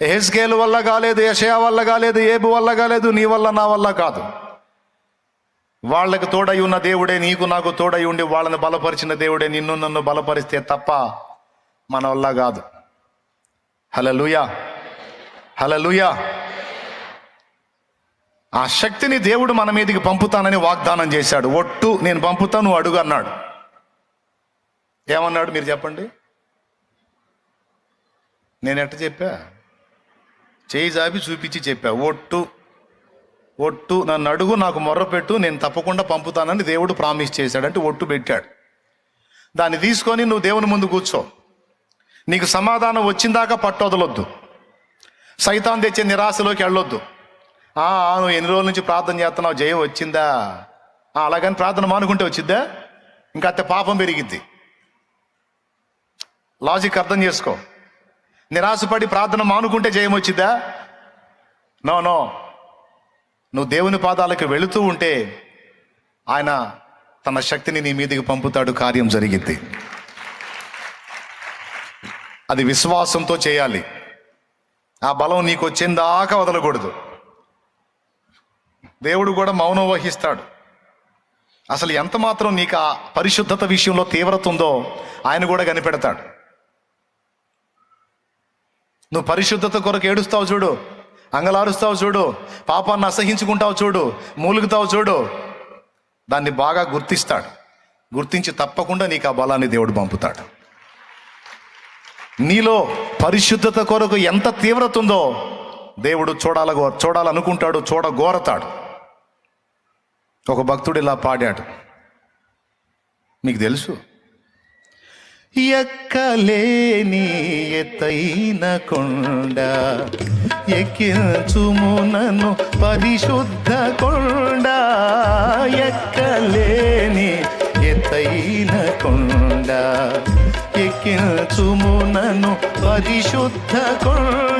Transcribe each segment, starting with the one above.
ఎహెస్కేల్ వల్ల కాలేదు యషయా వల్ల కాలేదు ఏబు వల్ల కాలేదు నీ వల్ల నా వల్ల కాదు. వాళ్ళకు తోడై ఉన్న దేవుడే నీకు నాకు తోడై ఉండి వాళ్ళని బలపరిచిన దేవుడే నిన్ను నన్ను బలపరిస్తే తప్ప మన వల్ల కాదు. హలలుయా హలలుయా ఆ శక్తిని దేవుడు మన మీదకి పంపుతానని వాగ్దానం చేశాడు. ఒట్టు నేను పంపుతాను అడుగు అన్నాడు. ఏమన్నాడు మీరు చెప్పండి? నేను ఎట్ట చెప్పా? చేయి జాపి చూపించి చెప్పా ఒట్టు ఒట్టు నన్ను అడుగు నాకు మొర్రపెట్టు నేను తప్పకుండా పంపుతానని దేవుడు ప్రామిస్ చేశాడంటే ఒట్టు పెట్టాడు. దాన్ని తీసుకొని నువ్వు దేవుని ముందు కూర్చో. నీకు సమాధానం వచ్చిందాకా పట్టొదలొద్దు సైతాన్ తెచ్చే నిరాశలోకి వెళ్ళొద్దు. నువ్వు ఎన్ని రోజుల నుంచి ప్రార్థన చేస్తున్నావు? జయం వచ్చిందా? అలాగని ప్రార్థన మానుకుంటే వచ్చిద్దా? ఇంకా అత్తే పాపం పెరిగిద్ది. లాజిక్ అర్థం చేసుకో. నిరాశపడి ప్రార్థన మానుకుంటే జయమొచ్చిద్దా నో నో. నువ్వు దేవుని పాదాలకు వెళుతూ ఉంటే ఆయన తన శక్తిని నీ మీదకి పంపుతాడు కార్యం జరిగింది అది విశ్వాసంతో చేయాలి. ఆ బలం నీకు వచ్చేందాకా వదలకూడదు. దేవుడు కూడా మౌనం వహిస్తాడు. అసలు ఎంత మాత్రం నీకు ఆ పరిశుద్ధత విషయంలో తీవ్రత ఉందో ఆయన కూడా కనిపెడతాడు. నువ్వు పరిశుద్ధత కొరకు ఏడుస్తావు చూడు. అంగలారుస్తావు చూడు. పాపాన్ని అసహించుకుంటావు చూడు. మూలుగుతావు చూడు. దాన్ని బాగా గుర్తిస్తాడు. గుర్తించి తప్పకుండా నీకు ఆ బలాన్ని దేవుడు పంపుతాడు. నీలో పరిశుద్ధత కొరకు ఎంత తీవ్రత ఉందో దేవుడు చూడాల చూడాలనుకుంటాడు చూడగోరతాడు. ఒక భక్తుడు ఇలా పాడాడు. మీకు తెలుసు? ఎక్కలేని ఎత్తైన కొండ. ఎక్కించుమునను పరిశుద్ధ కొండ. ఎక్కలేని ఎత్తైన కొండ. ఎక్కించుమునను పరిశుద్ధ కొండ.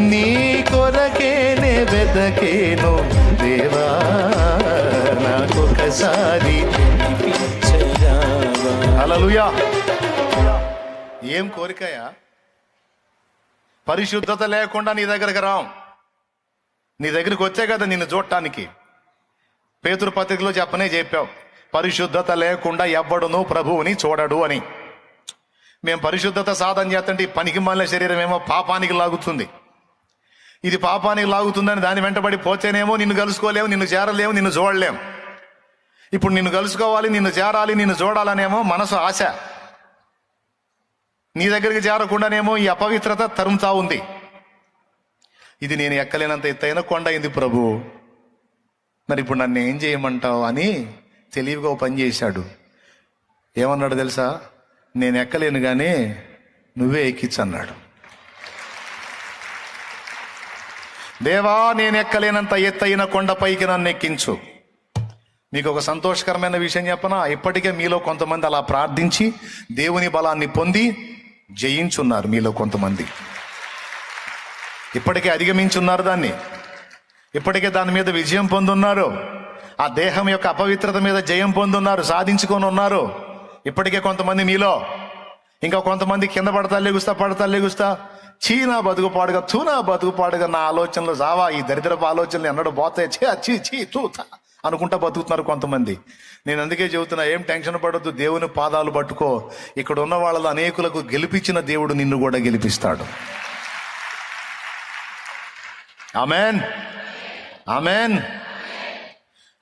నీ కొరకేనే వెదకేను దేవా నాకొకసారి. హల్లెలూయా. ఏం కోరికయా పరిశుద్ధత లేకుండా నీ దగ్గరకు రాం. నీ దగ్గరికి వచ్చే కదా నిన్ను చూడటానికి. పేతురు పత్రికలో చెప్పనే చెప్పావు పరిశుద్ధత లేకుండా ఎవ్వడును ప్రభువుని చూడడు అని. మేము పరిశుద్ధత సాధన చేస్తుంటే ఈ పనికి మాలిన శరీరం ఏమో పాపానికి లాగుతుంది. ఇది పాపానికి లాగుతుందని దాని వెంటబడి పోతేనేమో నిన్ను కలుసుకోలేము నిన్ను చేరలేము నిన్ను చూడలేము. ఇప్పుడు నిన్ను కలుసుకోవాలి నిన్ను చేరాలి నిన్ను చూడాలనేమో మనసు ఆశ. నీ దగ్గరికి చేరకుండానేమో ఈ అపవిత్రత తరుముతా ఉంది. ఇది నేను ఎక్కలేనంత ఎత్తైన కొండ అయింది ప్రభు. మరి ఇప్పుడు నన్ను ఏం చేయమంటావు అని తెలివిగా పని చేశాడు. ఏమన్నాడు తెలుసా? నేను ఎక్కలేను కానీ నువ్వే ఎక్కించన్నాడు దేవా నేను ఎక్కలేనంత ఎత్తైన కొండపైకి నన్ను ఎక్కించు. మీకు ఒక సంతోషకరమైన విషయం చెప్పనా? ఇప్పటికే మీలో కొంతమంది అలా ప్రార్థించి దేవుని బలాన్ని పొంది జయించున్నారు మీలో కొంతమంది. ఇప్పటికే అధిగమించున్నారు దాన్ని. ఇప్పటికే దాని మీద విజయం పొందున్నారు. ఆ దేహం యొక్క అపవిత్రత మీద జయం పొందున్నారు సాధించుకొని ఉన్నారు. ఇప్పటికే కొంతమంది మీలో. ఇంకా కొంతమంది కింద పడతా లేగుస్తా పడతా లేగుస్తా. చీనా బతుకు పాడుగా తూనా బతుకు పాడుగా నా ఆలోచనలు జావా ఈ దరిద్రపు ఆలోచనలు ఎన్నడూ పోతాయి. చే చీ చీ తూతా అనుకుంటా బతుకుతున్నారు కొంతమంది. నేను అందుకే చెబుతున్నా ఏం టెన్షన్ పడద్దు దేవుని పాదాలు పట్టుకో. ఇక్కడ ఉన్న వాళ్ళలో అనేకులకు గెలిపించిన దేవుడు నిన్ను కూడా గెలిపిస్తాడు. ఆమెన్. ఆమెన్.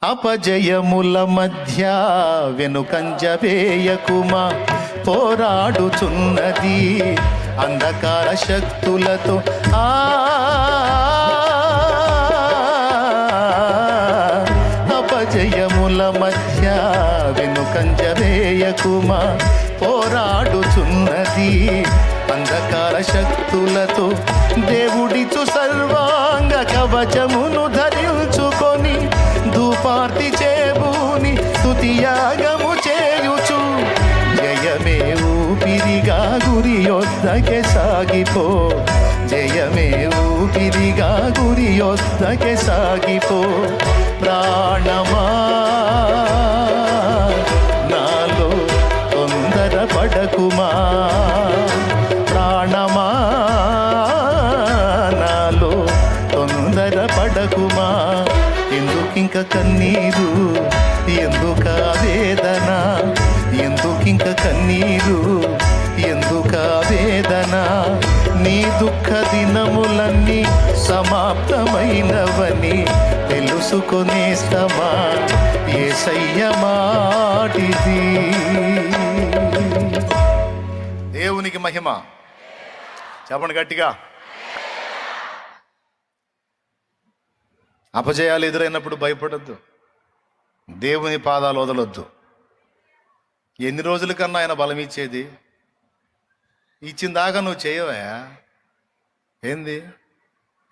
అపజయముల మధ్య వెనుకంజ వేయకుమా? పోరాడుచున్నది అంధకార శక్తులతో అపజయముల మధ్య వెనుకంజ వేయకుమా పోరాడుచున్నది అంధకార శక్తులతో దేవుడిచు సర్వాంగ కవచము గురి సాగిపో ప్రాణమా. నాలో తొందర పడకుమా. ప్రాణమా. నాలో తొందర పడకుమా. ఎందుకింక కన్నీరు నీవైనవని తెలుసుకునేస్తమా ఏసయ్య మాటిది? దేవునికి మహిమ. చెప్పండి గట్టిగా. అపజయాలు ఎదురైనప్పుడు భయపడద్దు. దేవుని పాదాలు వదలొద్దు. ఎన్ని రోజుల కన్నా ఆయన బలం ఇచ్చేది? ఇచ్చిన దాకా నువ్వు చేయవా ఏంది?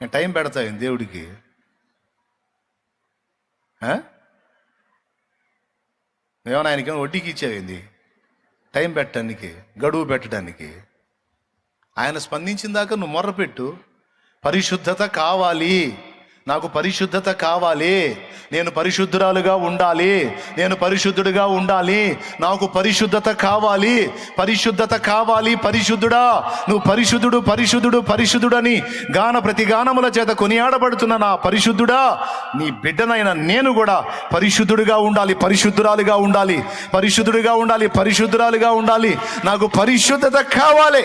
నేను టైం పెడతావు దేవుడికి. ఆ? ఆయనకి ఏమైనా వడ్డీకి ఇచ్చావేంది టైం పెట్టడానికి గడువు పెట్టడానికి. ఆయన స్పందించిన దాకా నువ్వు మొర్రపెట్టు. పరిశుద్ధత కావాలి. నాకు పరిశుద్ధత కావాలి. నేను పరిశుద్ధురాలుగా ఉండాలి. నేను పరిశుద్ధుడిగా ఉండాలి. నాకు పరిశుద్ధత కావాలి. పరిశుద్ధత కావాలి పరిశుద్ధుడా. నువ్వు పరిశుద్ధుడు పరిశుద్ధుడు పరిశుద్ధుడని గాన ప్రతి గానముల చేత కొనియాడబడుతున్న నా పరిశుద్ధుడా నీ బిడ్డనైన నేను కూడా పరిశుద్ధుడిగా ఉండాలి పరిశుద్ధురాలుగా ఉండాలి పరిశుద్ధుడిగా ఉండాలి పరిశుద్ధురాలుగా ఉండాలి. నాకు పరిశుద్ధత కావాలి.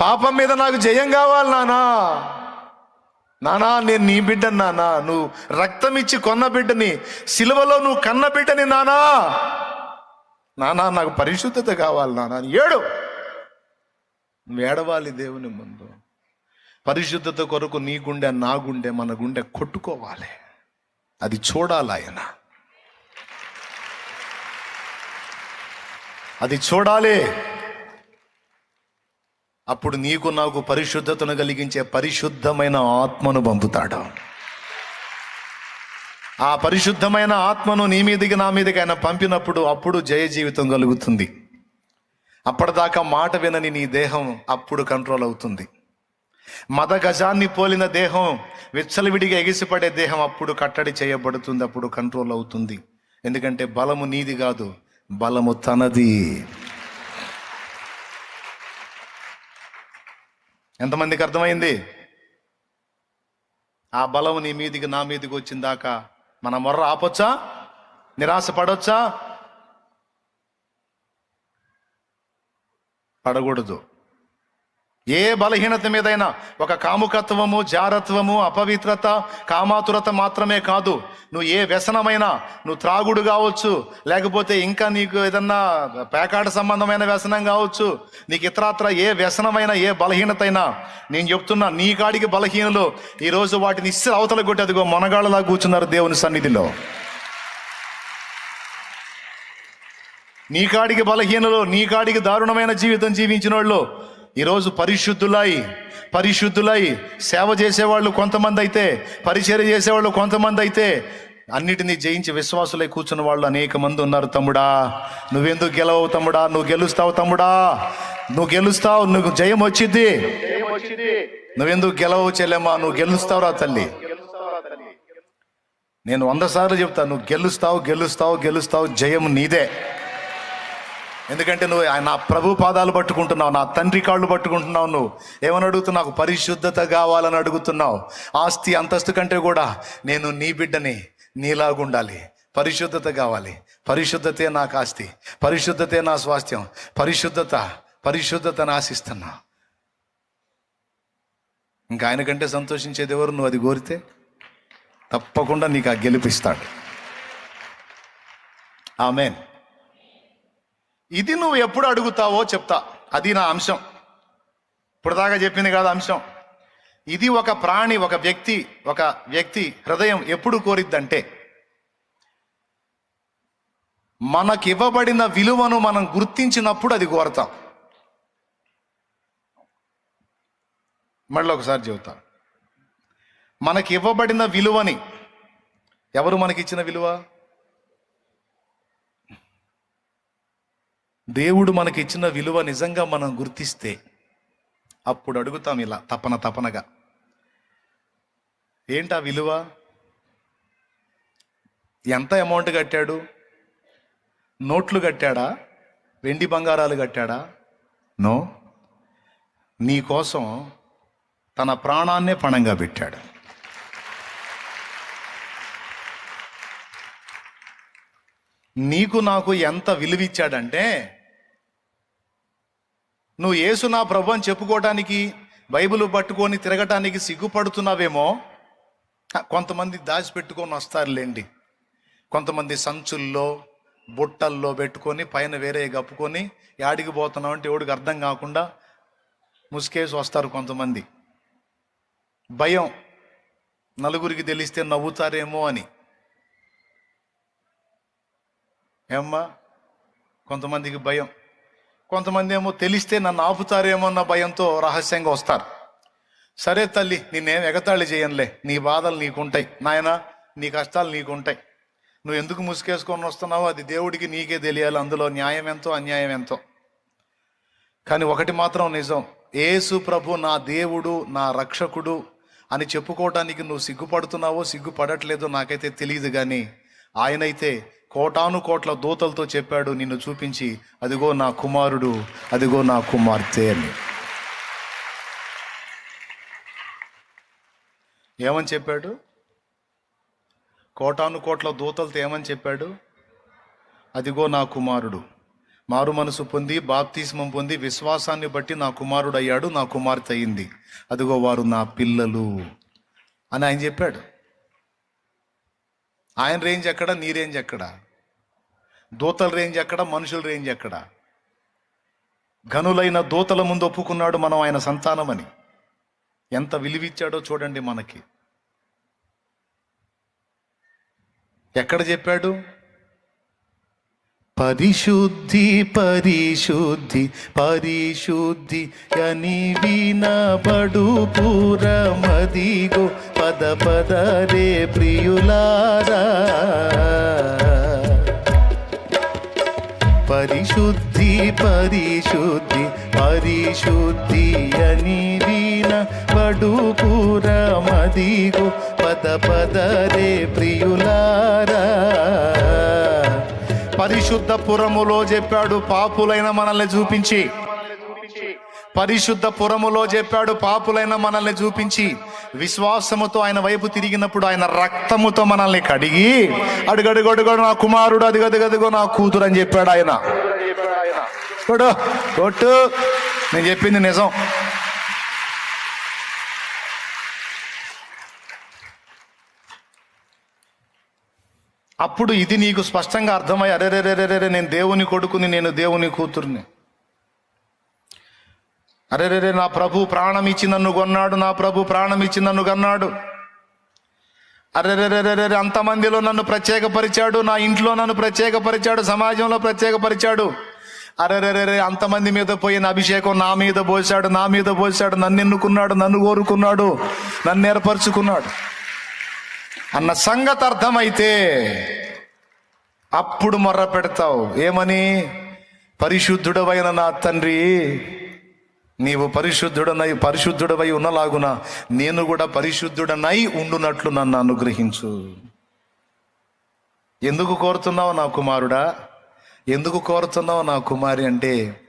పాపం మీద నాకు జయం కావాలి నానా. నానా నేను నీ బిడ్డ నానా. నువ్వు రక్తం ఇచ్చి కొన్న బిడ్డని సిలువలో నువ్వు కన్న బిడ్డని నానా. నానా నాకు పరిశుద్ధత కావాలి నానా. ఏడు. నువ్వు ఏడవాలి దేవుని ముందు. పరిశుద్ధత కొరకు నీ గుండె నా గుండె మన గుండె కొట్టుకోవాలి. అది చూడాలి ఆయన. అది చూడాలి. అప్పుడు నీకు నాకు పరిశుద్ధతను కలిగించే పరిశుద్ధమైన ఆత్మను పంపుతాడు. ఆ పరిశుద్ధమైన ఆత్మను నీ మీదకి నా మీదకి ఆయన పంపినప్పుడు అప్పుడు జయ జీవితం కలుగుతుంది. అప్పటిదాకా మాట వినని నీ దేహం అప్పుడు కంట్రోల్ అవుతుంది. మద గజాన్ని పోలిన దేహం విచ్చలవిడిగా ఎగిసిపడే దేహం అప్పుడు కట్టడి చేయబడుతుంది అప్పుడు కంట్రోల్ అవుతుంది. ఎందుకంటే బలము నీది కాదు బలము తనది. ఎంతమందికి అర్థమైంది? ఆ బలం నీ మీదికి నా మీదికి వచ్చిందాక మన మొర్ర ఆపొచ్చా? నిరాశ పడొచ్చా పడకూడదు. ఏ బలహీనత మీదైనా ఒక కాముకత్వము జారత్వము అపవిత్రత కామాతురత మాత్రమే కాదు. నువ్వు ఏ వ్యసనమైనా నువ్వు త్రాగుడు కావచ్చు లేకపోతే ఇంకా నీకు ఏదన్నా పేకాట సంబంధమైన వ్యసనం కావచ్చు నీకు ఇతరాత్ర ఏ వ్యసనమైనా ఏ బలహీనత అయినా నేను చెప్తున్నా నీ కాడికి బలహీనలు ఈరోజు వాటిని ఇస్తే అవతల కొట్టి అదిగో మొనగాళ్ళలా కూర్చున్నారు దేవుని సన్నిధిలో. నీ కాడికి బలహీనలు నీ కాడికి దారుణమైన జీవితం జీవించిన వాళ్ళు ఈరోజు పరిశుద్ధులై పరిశుద్ధులై సేవ చేసేవాళ్ళు కొంతమంది అయితే పరిచర్య చేసేవాళ్ళు కొంతమంది అయితే అన్నిటినీ జయించి విశ్వాసులై కూర్చున్న వాళ్ళు అనేక మంది ఉన్నారు తమ్ముడా. నువ్వెందుకు గెలవవు తమ్ముడా? నువ్వు గెలుస్తావు తమ్ముడా? నువ్వు గెలుస్తావు నువ్వు జయం వచ్చింది నువ్వెందుకు గెలవవు చెల్లెమ్మా? నువ్వు గెలుస్తావురా తల్లి. నేను వంద సార్లు చెప్తాను నువ్వు గెలుస్తావు గెలుస్తావు గెలుస్తావు జయం నీదే. ఎందుకంటే నువ్వు ఆయన నా ప్రభు పాదాలు పట్టుకుంటున్నావు నా తండ్రి కాళ్ళు పట్టుకుంటున్నావు నువ్వు. ఏమని అడుగుతున్నావు? నాకు పరిశుద్ధత కావాలని అడుగుతున్నావు. ఆస్తి అంతస్తు కంటే కూడా నేను నీ బిడ్డని నీలాగుండాలి పరిశుద్ధత కావాలి. పరిశుద్ధతే నాకు ఆస్తి. పరిశుద్ధతే నా స్వాస్థ్యం. పరిశుద్ధత పరిశుద్ధతను ఆశిస్తున్నా. ఇంకా ఆయన కంటే సంతోషించేది ఎవరు? నువ్వు అది కోరితే తప్పకుండా నీకు ఆ గెలిపిస్తాడు ఆమెన్. ఇది నువ్వు ఎప్పుడు అడుగుతావో చెప్తా. అది నా అంశం. ఇప్పుడు దాకా చెప్పింది కాదు అంశం. ఇది ఒక ప్రాణి ఒక వ్యక్తి ఒక వ్యక్తి హృదయం ఎప్పుడు కోరిద్దంటే మనకివ్వబడిన విలువను మనం గుర్తించినప్పుడు అది కోరతాం. మళ్ళీ ఒకసారి చెబుతా. మనకి ఇవ్వబడిన విలువని ఎవరు మనకిచ్చిన విలువ? దేవుడు మనకిచ్చిన విలువ నిజంగా మనం గుర్తిస్తే అప్పుడు అడుగుతాం ఇలా తపన తపనగా. ఏంటా విలువ? ఎంత అమౌంట్ కట్టాడు? నోట్లు కట్టాడా? వెండి బంగారాలు కట్టాడా? నో. నీ కోసం తన ప్రాణాన్నే పణంగా పెట్టాడు. నీకు నాకు ఎంత విలువిచ్చాడంటే నువ్వు యేసు నా ప్రభు అని చెప్పుకోవడానికి బైబిల్ పట్టుకొని తిరగటానికి సిగ్గుపడుతున్నావేమో కొంతమంది దాచిపెట్టుకొని వస్తారులేండి. కొంతమంది సంచుల్లో బుట్టల్లో పెట్టుకొని పైన వేరే కప్పుకొని యాడికి పోతున్నావు అంటే ఎవడికి అర్థం కాకుండా ముసుకేసి వస్తారు కొంతమంది. భయం నలుగురికి తెలిస్తే నవ్వుతారేమో అని. ఏమ్మా? కొంతమందికి భయం. కొంతమంది ఏమో తెలిస్తే నన్ను ఆపుతారేమో అన్న భయంతో రహస్యంగా వస్తారు. సరే తల్లి నేనేం ఎగతాళి చేయనులే. నీ బాధలు నీకుంటాయి. నాయన నీ కష్టాలు నీకుంటాయి. నువ్వు ఎందుకు ముసుకేసుకొని వస్తున్నావో అది దేవుడికి నీకే తెలియాలి. అందులో న్యాయం ఎంతో అన్యాయం ఎంతో. కానీ ఒకటి మాత్రం నిజం. ఏసు ప్రభు నా దేవుడు నా రక్షకుడు అని చెప్పుకోవటానికి నువ్వు సిగ్గుపడుతున్నావో సిగ్గుపడట్లేదో నాకైతే తెలియదు కానీ ఆయనైతే కోటాను కోట్ల దూతలతో చెప్పాడు నిన్ను చూపించి అదిగో నా కుమారుడు అదిగో నా కుమార్తె అని. ఏమని చెప్పాడు? కోటాను కోట్ల దూతలతో ఏమని చెప్పాడు? అదిగో నా కుమారుడు మారు మనసు పొంది బాప్తిస్మం పొంది విశ్వాసాన్ని బట్టి నా కుమారుడు అయ్యాడు నా కుమార్తె అయింది. అదిగో వారు నా పిల్లలు అని ఆయన చెప్పాడు. ఆయన రేంజ్ ఎక్కడ నీ రేంజ్ ఎక్కడ? దూతల రేంజ్ ఎక్కడ మనుషుల రేంజ్ ఎక్కడ? గనులైన దూతల ముందు ఒప్పుకున్నాడు మనం ఆయన సంతానమని. ఎంత విలువిచ్చాడో చూడండి మనకి. ఎక్కడ చెప్పాడు? పరిశుద్ధి పరిశుద్ధి పరిశుద్ధి అని వినబడు పూరమదిగో పద పద రే ప్రియులారా. పరిశుద్ధి పరిశుద్ధి పరిశుద్ధి అని వినబడు పూరమదిగో పద పద రే ప్రియులారా. పరిశుద్ధ పురములో చెప్పాడు పాపులైన మనల్ని చూపించి. పరిశుద్ధ పురములో చెప్పాడు పాపులైన మనల్ని చూపించి విశ్వాసముతో ఆయన వైపు తిరిగినప్పుడు ఆయన రక్తముతో మనల్ని కడిగి అడుగడుగడుగడు నా కుమారుడు అదిగదిగదిగో నా కూతురు అని చెప్పాడు ఆయన. కొడు కొట్టు. నేను చెప్పింది నిజం. అప్పుడు ఇది నీకు స్పష్టంగా అర్థమై అరే రే రే రే రే రే, నేను దేవుని కొడుకుని నేను దేవుని కూతుర్ని. అరే రే నా ప్రభు ప్రాణం ఇచ్చి నన్ను కొన్నాడు నా ప్రభు ప్రాణం ఇచ్చి నన్ను కన్నాడు. అరే రే రే రే అంతమందిలో నన్ను ప్రత్యేకపరిచాడు నా ఇంట్లో నన్ను ప్రత్యేకపరిచాడు సమాజంలో ప్రత్యేకపరిచాడు. అరే రే రే రే అంతమంది మీద పోయిన అభిషేకం నా మీద పోసాడు నా మీద పోసాడు నన్ను ఎన్నుకున్నాడు నన్ను కోరుకున్నాడు నన్ను ఏర్పరచుకున్నాడు. అన్న సంగతి అర్థమైతే అప్పుడు మొర్ర పెడతావు. ఏమని? పరిశుద్ధుడవైన నా తండ్రి నీవు పరిశుద్ధుడనై పరిశుద్ధుడవై ఉన్నలాగున నేను కూడా పరిశుద్ధుడనై ఉండునట్లు నన్ను అనుగ్రహించు. ఎందుకు కోరుతున్నావు నా కుమారుడా? ఎందుకు కోరుతున్నావు నా కుమారి అంటే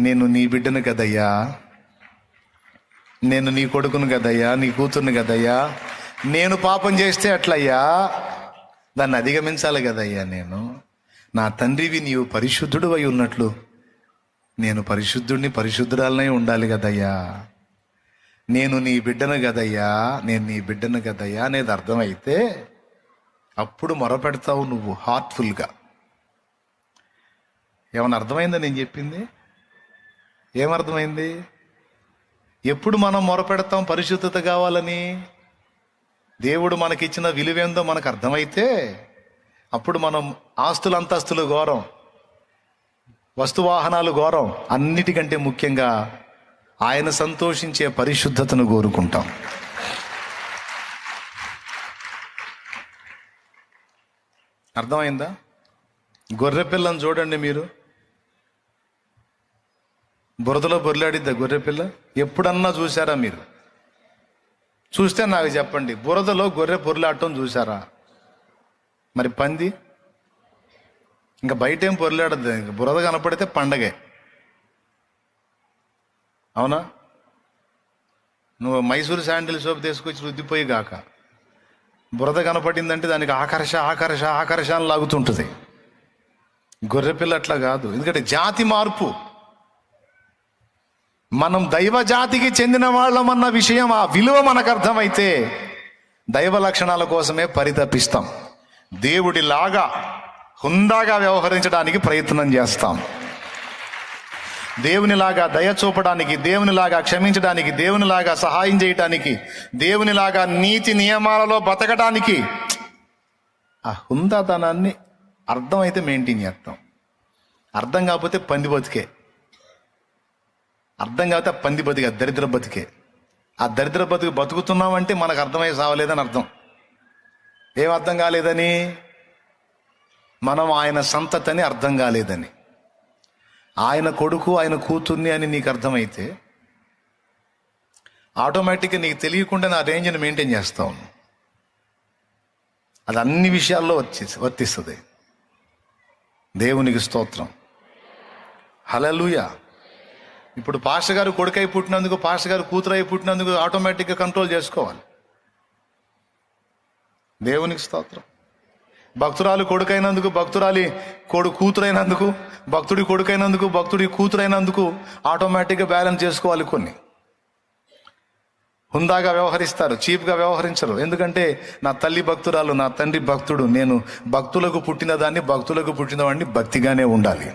నేను నీ బిడ్డను కదయ్యా. నేను నీ కొడుకును కదయ్యా నీ కూతుర్ని కదయ్యా. నేను పాపం చేస్తే అట్లయ్యా దాన్ని అధిగమించాలి కదయ్యా నేను. నా తండ్రివి నీవు పరిశుద్ధుడు అయి ఉన్నట్లు నేను పరిశుద్ధుడిని పరిశుద్ధురాలనే ఉండాలి కదయ్యా. నేను నీ బిడ్డను కదయ్యా నేను నీ బిడ్డను కదయ్యా అనేది అర్థమైతే అప్పుడు మొరపెడతావు నువ్వు హార్ట్ఫుల్గా. ఏమైనా అర్థమైందా నేను చెప్పింది? ఏమర్థమైంది? ఎప్పుడు మనం మొరపెడతాం పరిశుద్ధత కావాలని? దేవుడు మనకిచ్చిన విలువేందో మనకు అర్థమైతే అప్పుడు మనం ఆస్తులు అంతస్తులు ఘోరం. వస్తువాహనాలు ఘోరం. అన్నిటికంటే ముఖ్యంగా ఆయన సంతోషించే పరిశుద్ధతను కోరుకుంటాం. అర్థమైందా? గొర్రె పిల్లని చూడండి మీరు. బురదలో బొర్లాడిద్దా గొర్రె పిల్ల ఎప్పుడన్నా చూసారా మీరు? చూస్తే నాకు చెప్పండి బురదలో గొర్రె పొర్లాడటం చూసారా మరి పంది? ఇంకా బయట ఏం పొరలాడద్దు బురద కనపడితే పండగే. అవునా? నువ్వు మైసూరు శాండిల్ సోప్ తీసుకొచ్చి రుద్దిపోయి గాక. బురద కనపడిందంటే దానికి ఆకర్ష ఆకర్ష ఆకర్ష అని లాగుతుంటుంది. గొర్రె పిల్ల అట్లా కాదు. ఎందుకంటే జాతి మార్పు. మనం దైవ జాతికి చెందిన వాళ్ళం అన్న విషయం ఆ విలువ మనకు అర్థమైతే దైవ లక్షణాల కోసమే పరితపిస్తాం. దేవుడిలాగా హుందాగా వ్యవహరించడానికి ప్రయత్నం చేస్తాం. దేవునిలాగా దయ చూపడానికి దేవునిలాగా క్షమించడానికి దేవునిలాగా సహాయం చేయటానికి దేవునిలాగా నీతి నియమాలలో బతకడానికి ఆ హుందాతనాన్ని అర్థమైతే మెయింటైన్ చేస్తాం. అర్థం కాకపోతే పంది బతికే. అర్థం కాకపోతే పంది బతికే ఆ దరిద్ర బతికే. ఆ దరిద్ర బతుకు బతుకుతున్నామంటే మనకు అర్థమై సావలేదని అర్థం. ఏం అర్థం కాలేదని? మనం ఆయన సంతతని అర్థం కాలేదని. ఆయన కొడుకు ఆయన కూతుర్ని అని నీకు అర్థమైతే ఆటోమేటిక్గా నీకు తెలియకుండా నా రేంజ్ని మెయింటైన్ చేస్తావు అది అన్ని విషయాల్లో వచ్చి వర్తిస్తుంది. దేవునికి స్తోత్రం. హలలుయ ఇప్పుడు పాష గారు కొడుకై పుట్టినందుకు పాష గారు కూతురై పుట్టినందుకు ఆటోమేటిక్గా కంట్రోల్ చేసుకోవాలి. దేవునికి స్తోత్రం. భక్తురాలు కొడుకైనందుకు భక్తురాలి కొడు కూతురైనందుకు భక్తుడి కొడుకైనందుకు భక్తుడి కూతురైనందుకు ఆటోమేటిక్గా బ్యాలెన్స్ చేసుకోవాలి కొన్ని. హుందాగా వ్యవహరిస్తారు చీప్గా వ్యవహరించరు. ఎందుకంటే నా తల్లి భక్తురాలు నా తండ్రి భక్తుడు నేను భక్తులకు పుట్టిన దాన్ని భక్తులకు పుట్టిన వాడిని భక్తిగానే ఉండాలి.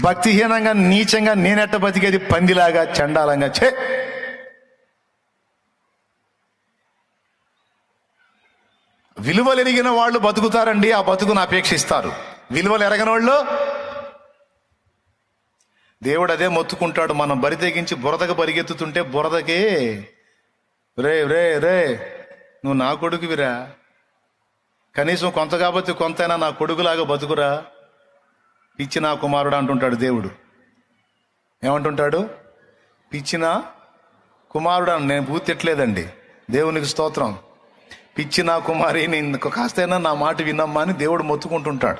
భక్తిహీనంగా నీచంగా నేనెట్ట బతికేది పందిలాగా చండాలంగా చే విలువలెరిగిన వాళ్ళు బతుకుతారండి ఆ బతుకును అపేక్షిస్తారు. విలువలు ఎరగని వాళ్ళు దేవుడు అదే మొత్తుకుంటాడు మనం బరి తెగించి బురదకు పరిగెత్తుతుంటే బురదకి రే రే రే నువ్వు నా కొడుకువిరా. కనీసం కొంత కాబట్టి కొంతైనా నా కొడుకులాగా బతుకురా. పిచ్చి నా కుమారుడు అంటుంటాడు దేవుడు. ఏమంటుంటాడు? పిచ్చిన కుమారుడు అని నేను పూర్తి తిట్టలేదండి దేవునికి స్తోత్రం. పిచ్చి నా కుమారి నేను కాస్తైనా నా మాట విన్నమ్మా అని దేవుడు మొత్తుకుంటుంటాడు.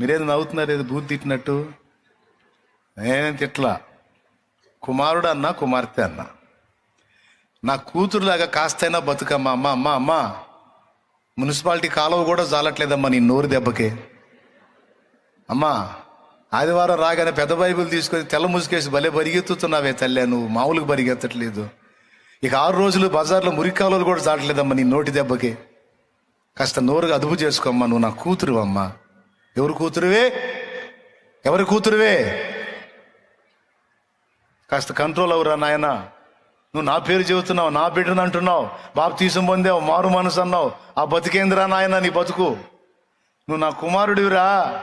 మీరేది నవ్వుతున్నారు ఏది బూత్ తిట్టినట్టు? నేనేం తిట్లా కుమారుడు అన్నా కుమార్తె అన్నా. నా కూతురులాగా కాస్తైనా బతుకమ్మా అమ్మ అమ్మ అమ్మ. మున్సిపాలిటీ కాలువ కూడా జాలట్లేదమ్మా నీ నోరు దెబ్బకి. అమ్మా ఆదివారం రాగానే పెద్ద బైబిల్ తీసుకొని తెల్ల ముసుకేసి భలే పరిగెత్తుతున్నావే తల్లే నువ్వు మామూలుగా పరిగెత్తట్లేదు ఇక ఆరు రోజులు బజార్లో మురికాలు కూడా చాటలేదమ్మా నీ నోటి దెబ్బకి. కాస్త నోరుగా అదుపు చేసుకోమ్మా నువ్వు నా కూతురు అమ్మా. ఎవరు కూతురువే? ఎవరి కూతురువే? కాస్త కంట్రోల్ అవురా నాయన. నువ్వు నా పేరు చెబుతున్నావు నా బిడ్డను అంటున్నావు బాబు తీసుకు పొందావు మారు మనసు అన్నావు. ఆ బతికేంద్రా నాయన నీ బతుకు? నువ్వు నా కుమారుడివిరా.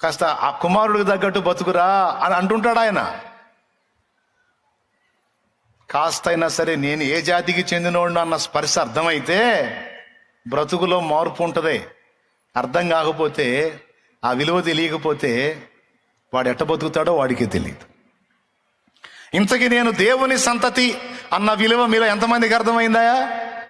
కాస్త ఆ కుమారుడికి తగ్గట్టు బతుకురా అని అంటుంటాడు ఆయన. కాస్తైనా సరే నేను ఏ జాతికి చెందినోడు అన్న స్పర్శ అర్థమైతే బ్రతుకులో మార్పు ఉంటుంది. అర్థం కాకపోతే ఆ విలువ తెలియకపోతే వాడు ఎట్ట బతుకుతాడో వాడికే తెలియదు. ఇంతకీ నేను దేవుని సంతతి అన్న విలువ మీలో ఎంతమందికి అర్థమైందా?